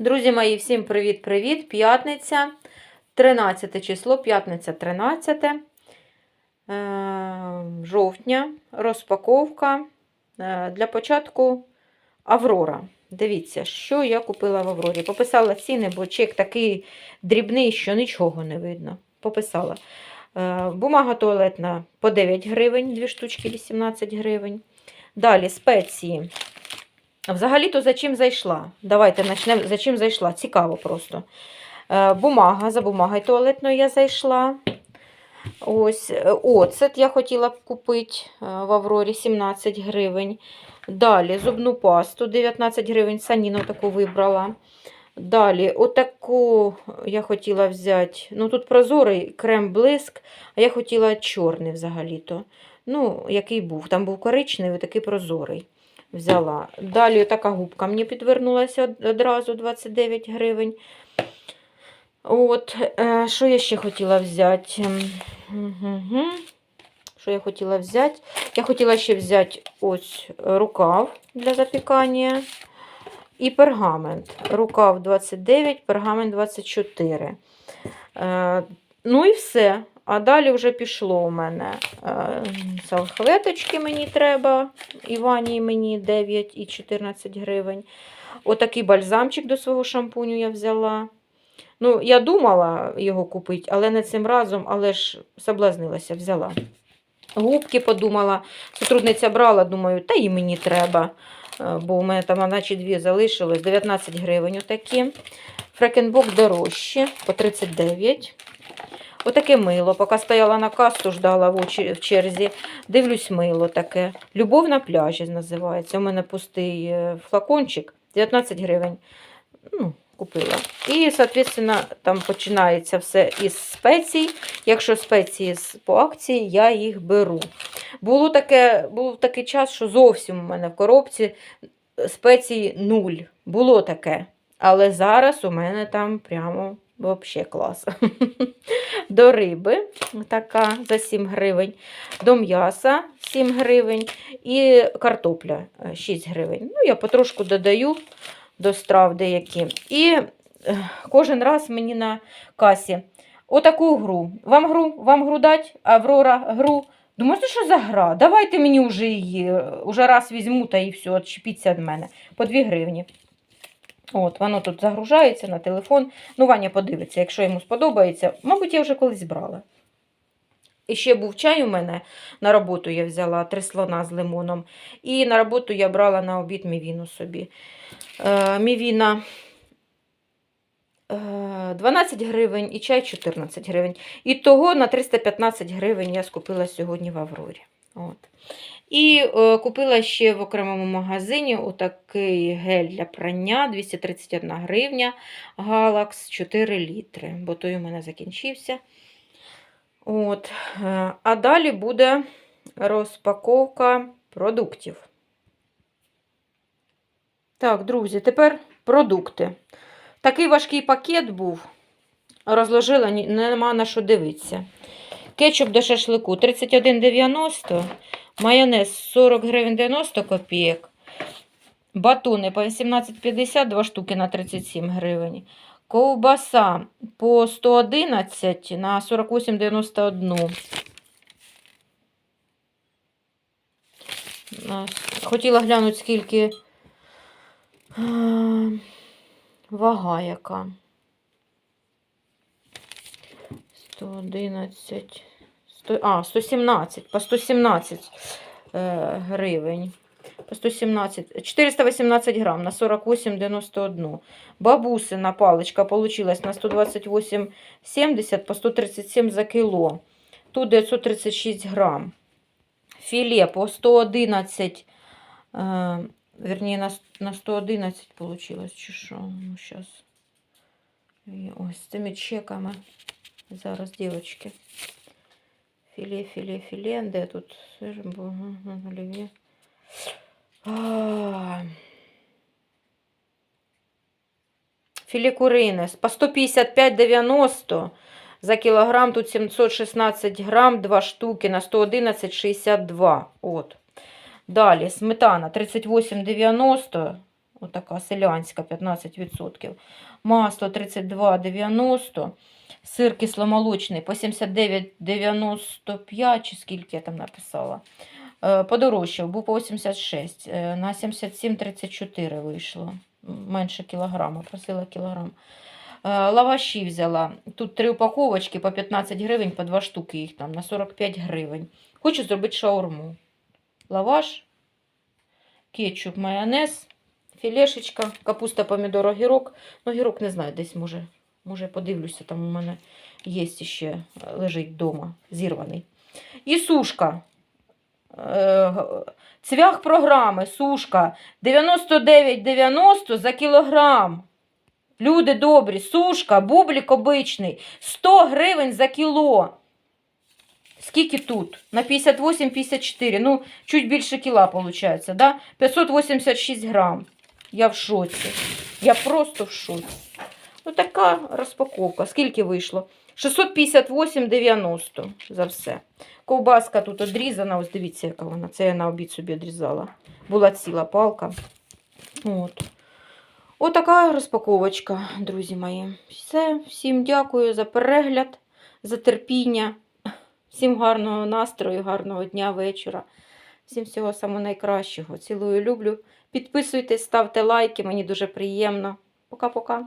Друзі мої, всім привіт-привіт! П'ятниця, 13 число, п'ятниця 13 е, жовтня, розпаковка. Е, Для початку Аврора. Дивіться, що я купила в Аврорі. Пописала ціни, бо чек такий дрібний, що нічого не видно. Пописала. Е, Бумага туалетна по 9 гривень, 2 штучки 18 гривень. Далі спеції. Взагалі-то за чим зайшла? Давайте почнемо, за чим зайшла. Цікаво просто. Е, бумага, за бумагою туалетною я зайшла. Ось, е, Оцет я хотіла купити е, в Аврорі 17 гривень. Далі зубну пасту 19 гривень, саніну таку вибрала. Далі, отаку я хотіла взяти. Ну, тут прозорий крем-блиск, а я хотіла чорний взагалі-то. Ну, який був. Там був коричневий, такий прозорий взяла. Далі така губка мені підвернулася одразу 29 гривень. От, е, що я ще хотіла взяти? Що я хотіла взяти? Я хотіла ще взяти ось рукав для запікання і пергамент. Рукав 29, пергамент 24. Е, ну і все. А далі вже пішло у мене е, салфеточки мені треба. Івані мені 9 і 14 гривень. Отакий бальзамчик до свого шампуню я взяла. Ну, я думала його купити, але не цим разом, але ж соблазнилася, взяла. Губки подумала, сотрудниця брала, думаю, та і мені треба. е, Бо у мене там наче дві залишилось, 19 гривень отакі. Фрекенбок дорожче, по 39. Отаке мило. Поки стояла на касту, ждала в, черзі. Дивлюсь, мило таке. Любов на пляжі називається. У мене пустий е, флакончик, 19 гривень. Ну, купила. І, соответственно, там починається все із спецій. Якщо спеції по акції, я їх беру. Було таке, був такий час, що зовсім у мене в коробці спеції нуль. Було таке. Але зараз у мене там прямо взагалі клас. До риби така за 7 гривень, до м'яса 7 гривень і картопля е, 6 гривень. Ну, я потрошку додаю до страв деякі. І е, кожен раз мені на касі отаку гру. Вам гру, вам гру дать, Аврора гру. Думаєте, що за гра? Давайте мені вже її. е, Уже раз візьму та і все, відчепіться від мене. По 2 гривні. От, воно тут загружається на телефон. Ну, Ваня подивиться, якщо йому сподобається. Мабуть, я вже колись брала. І ще був чай у мене на роботу я взяла три слона з лимоном. І на роботу я брала на обід мівіну собі. Е, мівіна е, 12 гривень і чай 14 гривень. І того на 315 гривень я скупила сьогодні в Аврорі. От. І е, купила ще в окремому магазині отакий гель для прання 231 гривня Галакс 4 літри, бо той у мене закінчився. От. е, А далі буде розпаковка продуктів. Так, друзі, тепер продукти. Такий важкий пакет був. Розложила, нема на що дивитися. Кетчуп до шашлику 31,90, майонез 40 гривень 90 копійок, батони по 18,50, 2 штуки на 37 гривень. Ковбаса по 111 на 48,91. Хотіла глянути, скільки вага яка. 111, 100, а, 117, по 117 е, гривень. По 117, 418 грам на 48,91. Бабусина паличка получилась на 128,70 по 137 за кіло. Тут 936 грам. Філе по 111, е, верні, на, на 111 получилось, чи що? Ну. І ось з цими чеками. Зараз, дівчатки. Філе, філе, філе. Де тут сир? Олів'є. Філе курине по 155,90 за кілограм. Тут 716 грам, 2 штуки на 111,62. От. Далі сметана 38,90 Отака селянська 15%. Масло 32,90. Сир кисломолочний по 79,95, чи скільки я там написала. Е, Подорожчав, був по 86, е, на 77,34 вийшло. Менше кілограма, просила кілограм. Е, Лаваші взяла. Тут три упаковочки по 15 гривень, по два штуки їх там, на 45 гривень. Хочу зробити шаурму. Лаваш, кетчуп, майонез, філешечка, капуста, помідор, огірок. Ну, огірок не знаю, десь може, може подивлюся, там у мене є ще е, лежить вдома, зірваний. І сушка. Е, Цвях програми, сушка 99,90 за кілограм. Люди добрі, сушка, бублік обичний, 100 гривень за кіло. Скільки тут? На 58-54. Ну, чуть більше кіла виходить, да? 586 грам. Я в шоці. Я просто в шоці. Ну, така розпаковка. Скільки вийшло? 658,90 за все. Ковбаска тут одрізана, ось дивіться, яка вона. Це я на обід собі одрізала. Була ціла палка. От. Отака розпаковочка, друзі мої. Все, всім дякую за перегляд, за терпіння. Всім гарного настрою, гарного дня, вечора. Всім всього самого найкращого. Цілую, люблю. Підписуйтесь, ставте лайки, мені дуже приємно. Пока-пока.